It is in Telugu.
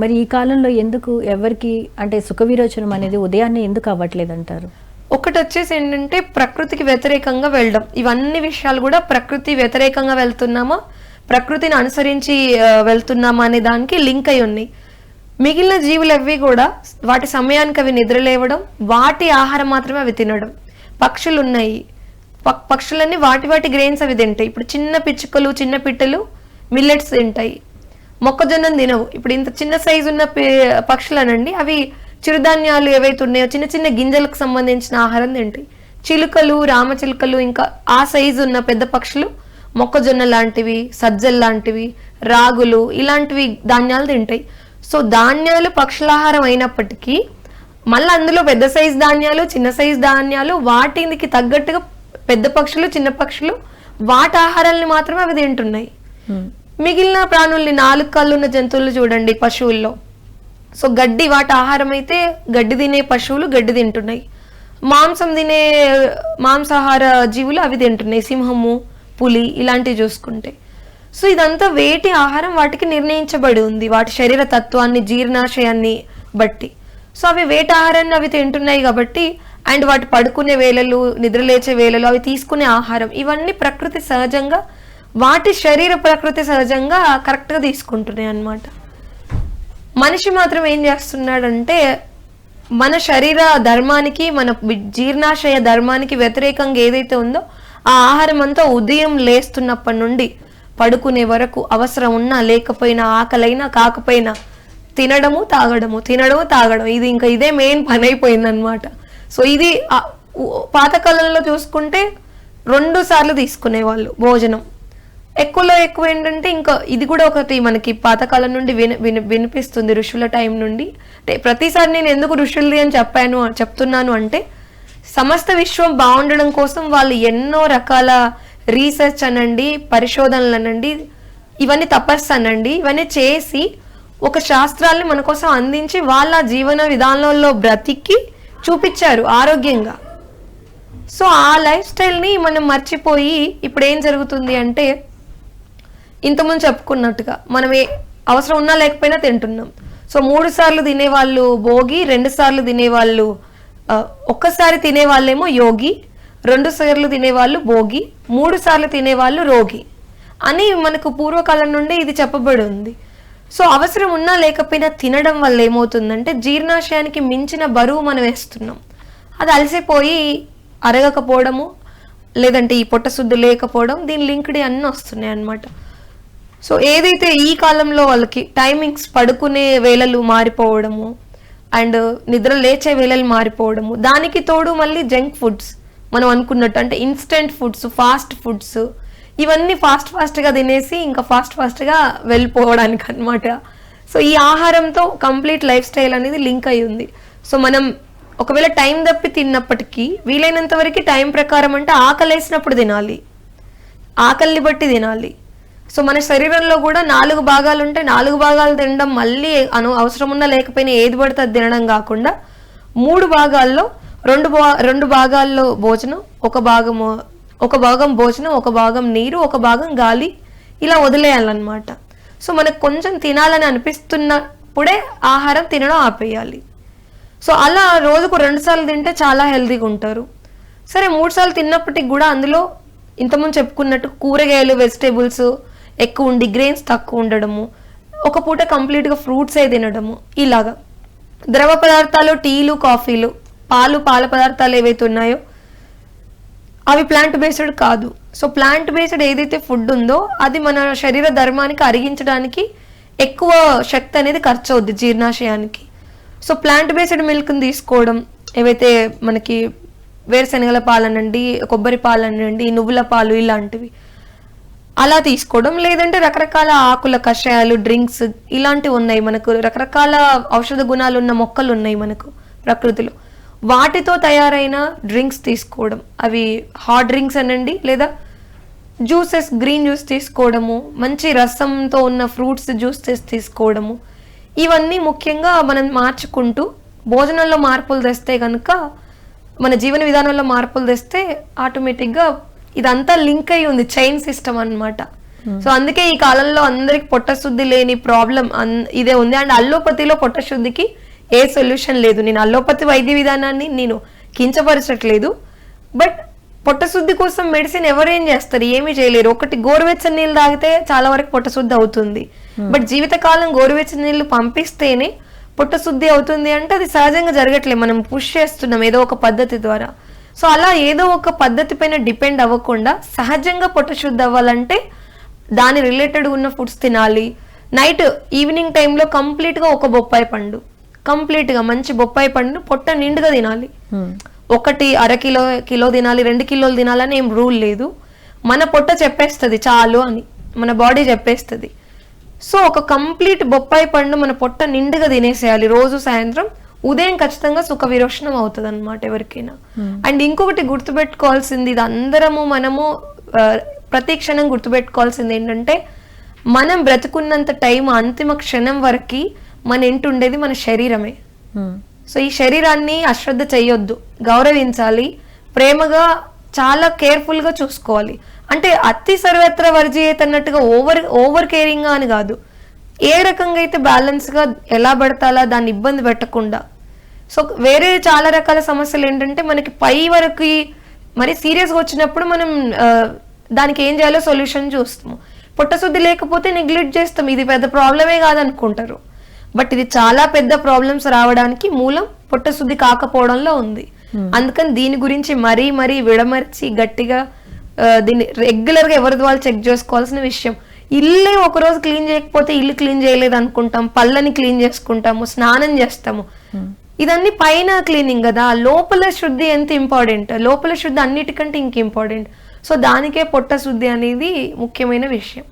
మరి ఈ కాలంలో ఎందుకు ఎవరికి అంటే సుఖ విరోచనం అనేది ఉదయాన్నే ఎందుకు అవ్వట్లేదు అంటారు ఒకటి వచ్చేసి ఏంటంటే ప్రకృతికి వ్యతిరేకంగా వెళ్ళడం. ఇవన్నీ విషయాలు కూడా ప్రకృతి వ్యతిరేకంగా వెళ్తున్నామా? ప్రకృతిని అనుసరించి వెళ్తున్నామా అనే దానికి లింక్ అయి ఉన్నాయి. మిగిలిన జీవులు అవి కూడా వాటి సమయానికి అవి నిద్రలేవడం వాటి ఆహారం మాత్రమే అవి తినడం. పక్షులు ఉన్నాయి. పక్షులన్నీ వాటి వాటి గ్రెయిన్స్ అవి తింటాయి. ఇప్పుడు చిన్న పిచ్చుకలు చిన్న పిట్టలు మిల్లెట్స్ తింటాయి. మొక్కజొన్నను తినవు. ఇప్పుడు ఇంత చిన్న సైజు ఉన్న పక్షులనండి అవి చిరుధాన్యాలు ఏవైతే ఉన్నాయో చిన్న చిన్న గింజలకు సంబంధించిన ఆహారం తింటాయి. చిలుకలు రామచిలుకలు ఇంకా ఆ సైజు ఉన్న పెద్ద పక్షులు మొక్కజొన్న లాంటివి సజ్జలు లాంటివి రాగులు ఇలాంటివి ధాన్యాలు తింటాయి. సో ధాన్యాలు పక్షులాహారం అయినప్పటికీ మళ్ళీ అందులో పెద్ద సైజు ధాన్యాలు చిన్న సైజు ధాన్యాలు వాటికి తగ్గట్టుగా పెద్ద పక్షులు చిన్న పక్షులు వాటి ఆహారాలని మాత్రమే అవి తింటున్నాయి. మిగిలిన ప్రాణుల్ని నాలుగు కళ్ళున్న జంతువులు చూడండి పశువుల్లో. సో గడ్డి వాటి ఆహారం అయితే గడ్డి తినే పశువులు గడ్డి తింటున్నాయి. మాంసం తినే మాంసాహార జీవులు అవి తింటున్నాయి. సింహము పులి ఇలాంటివి చూసుకుంటే. సో ఇదంతా వేటి ఆహారం వాటికి నిర్ణయించబడి ఉంది. వాటి శరీర తత్వాన్ని జీర్ణాశయాన్ని బట్టి. సో అవి వేట ఆహారాన్ని అవి తింటున్నాయి కాబట్టి అండ్ వాటి పడుకునే వేళలు నిద్రలేచే వేళలు అవి తీసుకునే ఆహారం ఇవన్నీ ప్రకృతి సహజంగా వాటి శరీర ప్రకృతి సహజంగా కరెక్ట్గా తీసుకుంటున్నాయి అన్నమాట. మనిషి మాత్రం ఏం చేస్తున్నాడంటే మన శరీర ధర్మానికి మన జీర్ణాశయ ధర్మానికి వ్యతిరేకంగా ఏదైతే ఉందో ఆ ఆహారం అంతా ఉదయం లేస్తున్నప్పటి నుండి పడుకునే వరకు అవసరం ఉన్నా లేకపోయినా ఆకలైనా కాకపోయినా తినడము తాగడము తినడము తాగడం. ఇది ఇంకా ఇదే మెయిన్ పని అయిపోయిందనమాట సో ఇది పాతకాలంలో చూసుకుంటే రెండు సార్లు తీసుకునేవాళ్ళు భోజనం. ఎక్కువలో ఎక్కువ ఏంటంటే ఇంకా ఇది కూడా ఒకటి మనకి పాతకాలం నుండి విన విని వినిపిస్తుంది ఋషుల టైం నుండి. అంటే ప్రతిసారి నేను ఎందుకు ఋషులది అని చెప్పాను చెప్తున్నాను అంటే సమస్త విశ్వం బాగుండడం కోసం వాళ్ళు ఎన్నో రకాల రీసెర్చ్ అనండి పరిశోధనలు అనండి ఇవన్నీ తపస్సు అనండి ఇవన్నీ చేసి ఒక శాస్త్రాల్ని మన కోసం అందించి వాళ్ళ జీవన విధానంలో బ్రతికి చూపించారు ఆరోగ్యంగా. సో ఆ లైఫ్ స్టైల్ని మనం మర్చిపోయి ఇప్పుడు ఏం జరుగుతుంది అంటే ఇంతకుముందు చెప్పుకున్నట్టుగా మనం ఏ అవసరం ఉన్నా లేకపోయినా తింటున్నాం. సో మూడు సార్లు తినేవాళ్ళు భోగి రెండు సార్లు తినేవాళ్ళు ఒక్కసారి తినేవాళ్ళేమో యోగి రెండు సార్లు తినేవాళ్ళు భోగి మూడు సార్లు తినేవాళ్ళు రోగి అని మనకు పూర్వకాలం నుండి ఇది చెప్పబడి ఉంది. సో అవసరం ఉన్నా లేకపోయినా తినడం వల్ల ఏమవుతుందంటే జీర్ణాశయానికి మించిన బరువు మనం వేస్తున్నాం. అది అలసిపోయి అరగకపోవడము లేదంటే ఈ పొట్టశుద్ధి లేకపోవడం దీని లింక్డ్ అన్నీ వస్తున్నాయి అన్నమాట సో ఏదైతే ఈ కాలంలో వాళ్ళకి టైమింగ్స్ పడుకునే వేళలు మారిపోవడము అండ్ నిద్ర లేచే వేళలు మారిపోవడము దానికి తోడు మళ్ళీ జంక్ ఫుడ్స్ మనం అనుకున్నట్టు అంటే ఇన్స్టెంట్ ఫుడ్స్ ఫాస్ట్ ఫుడ్స్ ఇవన్నీ ఫాస్ట్ ఫాస్ట్గా తినేసి ఇంకా ఫాస్ట్ ఫాస్ట్గా వెళ్ళిపోవడానికి అన్నమాట. సో ఈ ఆహారంతో కంప్లీట్ లైఫ్ స్టైల్ అనేది లింక్ అయి ఉంది. సో మనం ఒకవేళ టైం తప్పి తిన్నప్పటికీ వీలైనంత వరకు టైం ప్రకారం అంటే ఆకలేసినప్పుడు తినాలి. ఆకలిని బట్టి తినాలి. సో మన శరీరంలో కూడా నాలుగు భాగాలు ఉంటే నాలుగు భాగాలు తినడం మళ్ళీ అను అవసరం ఉన్నా లేకపోయినా ఏది పడితే అది తినడం కాకుండా మూడు భాగాల్లో రెండు భా రెండు భాగాల్లో భోజనం ఒక భాగము ఒక భాగం భోజనం ఒక భాగం నీరు ఒక భాగం గాలి ఇలా వదిలేయాలన్నమాట. సో మనకు కొంచెం తినాలని అనిపిస్తున్నప్పుడే ఆహారం తినడం ఆపేయాలి. సో అలా రోజుకు రెండు సార్లు తింటే చాలా హెల్తీగా ఉంటారు. సరే మూడు సార్లు తిన్నప్పటికి కూడా అందులో ఇంతకుముందు చెప్పుకున్నట్టు కూరగాయలు వెజిటేబుల్స్ ఎక్కువ ఉండి గ్రెయిన్స్ తక్కువ ఉండడము ఒక పూట కంప్లీట్గా ఫ్రూట్సే తినడము ఇలాగా. ద్రవ పదార్థాలు టీలు కాఫీలు పాలు పాల పదార్థాలు ఏవైతే ఉన్నాయో అవి ప్లాంట్ బేస్డ్ కాదు. సో ప్లాంట్ బేస్డ్ ఏదైతే ఫుడ్ ఉందో అది మన శరీర ధర్మానికి అరిగించడానికి ఎక్కువ శక్తి అనేది ఖర్చు అవుద్ది జీర్ణాశయానికి సో ప్లాంట్ బేస్డ్ మిల్క్ని తీసుకోవడం ఏవైతే మనకి వేరుశనగల అనండి కొబ్బరి పాలు అనండి నువ్వుల పాలు ఇలాంటివి. అలా తీసుకోవడం లేదంటే రకరకాల ఆకుల కషాయాలు డ్రింక్స్ ఇలాంటివి ఉన్నాయి మనకు. రకరకాల ఔషధ గుణాలు ఉన్న మొక్కలు ఉన్నాయి మనకు ప్రకృతిలో. వాటితో తయారైన డ్రింక్స్ తీసుకోవడం. అవి హాట్ డ్రింక్స్ అనండి లేదా జ్యూసెస్ గ్రీన్ జ్యూస్ తీసుకోవడము మంచి రసంతో ఉన్న ఫ్రూట్స్ జ్యూసెస్ తీసుకోవడము. ఇవన్నీ ముఖ్యంగా మనం మార్చుకుంటూ భోజనంలో మార్పులు తెస్తే కనుక మన జీవన విధానంలో మార్పులు తెస్తే ఆటోమేటిక్గా ఇదంతా లింక్ అయి ఉంది చైన్ సిస్టమ్ అన్నమాట. సో అందుకే ఈ కాలంలో అందరికి పొట్ట శుద్ధి లేని ప్రాబ్లం ఇదే ఉంది. అండ్ అల్లోపతిలో పొట్ట శుద్ధికి ఏ సొల్యూషన్ లేదు. నేను అల్లోపతి వైద్య విధానాన్ని నేను కించపరచట్లేదు. బట్ పొట్ట శుద్ధి కోసం మెడిసిన్ ఎవరేం చేస్తారు? ఏమీ చేయలేరు. ఒకటి గోరువెచ్చని నీళ్ళు తాగితే చాలా వరకు పొట్ట శుద్ధి అవుతుంది బట్ జీవితకాలం గోరువెచ్చని నీళ్ళు పంపిస్తేనే పొట్ట శుద్ధి అవుతుంది అంటే అది సహజంగా జరగట్లేదు. మనం పుష్ చేస్తున్నాం ఏదో ఒక పద్ధతి ద్వారా. సో అలా ఏదో ఒక పద్ధతి పైన డిపెండ్ అవ్వకుండా సహజంగా పొట్ట శుద్ధి అవ్వాలంటే దాని రిలేటెడ్ ఉన్న ఫుడ్స్ తినాలి. నైట్ ఈవినింగ్ టైంలో కంప్లీట్గా ఒక బొప్పాయి పండు. కంప్లీట్గా మంచి బొప్పాయి పండు పొట్ట నిండుగా తినాలి. ఒకటి అర కిలో కిలో తినాలి రెండు కిలోలు తినాలని ఏం రూల్ లేదు. మన పొట్ట చెప్పేస్తుంది చాలు అని. మన బాడీ చెప్పేస్తుంది. సో ఒక కంప్లీట్ బొప్పాయి పండు మన పొట్ట నిండుగా తినేసేయాలి రోజు సాయంత్రం. ఉదయం ఖచ్చితంగా సుఖ విరోచనం అవుతుంది అనమాట ఎవరికైనా అండ్ ఇంకొకటి గుర్తుపెట్టుకోవాల్సింది ఇది అందరము మనము ప్రతి క్షణం గుర్తుపెట్టుకోవాల్సింది ఏంటంటే మనం బ్రతుకున్నంత టైం అంతిమ క్షణం వరకు మన ఇంటి ఉండేది మన శరీరమే. మ్మ్. సో ఈ శరీరాన్ని అశ్రద్ధ చేయొద్దు గౌరవించాలి ప్రేమగా చాలా కేర్ఫుల్గా చూసుకోవాలి. అంటే అతి సర్వత్ర వర్జీయత అన్నట్టుగా ఓవర్ ఓవర్ కేరింగ్ అని కాదు. ఏ రకంగా అయితే బ్యాలెన్స్గా ఎలా పడతాలా దాన్ని ఇబ్బంది పెట్టకుండా. సో వేరే చాలా రకాల సమస్యలు ఏంటంటే మనకి పై వరకు మరి సీరియస్గా వచ్చినప్పుడు మనం దానికి ఏం చేయాలో సొల్యూషన్ చూస్తాము. పుట్టశుద్ధి లేకపోతే నెగ్లెక్ట్ చేస్తాం. ఇది పెద్ద ప్రాబ్లమే కాదనుకుంటారు. బట్ ఇది చాలా పెద్ద ప్రాబ్లమ్స్ రావడానికి మూలం పుట్టశుద్ధి కాకపోవడంలో ఉంది. అందుకని దీని గురించి మరీ మరీ విడమర్చి గట్టిగా దీన్ని రెగ్యులర్గా ఎవరిది వాళ్ళు చెక్ చేసుకోవాల్సిన విషయం. ఇల్లే ఒక రోజు క్లీన్ చేయకపోతే ఇల్లు క్లీన్ చేయలేదు అనుకుంటాం పళ్ళని క్లీన్ చేసుకుంటాము స్నానం చేస్తాము. ఇదన్నీ పైన క్లీనింగ్ కదా లోపల శుద్ధి ఎంత ఇంపార్టెంట్? లోపల శుద్ధి అన్నిటికంటే ఇంక ఇంపార్టెంట్. సో దానికే పొట్ట శుద్ధి అనేది ముఖ్యమైన విషయం.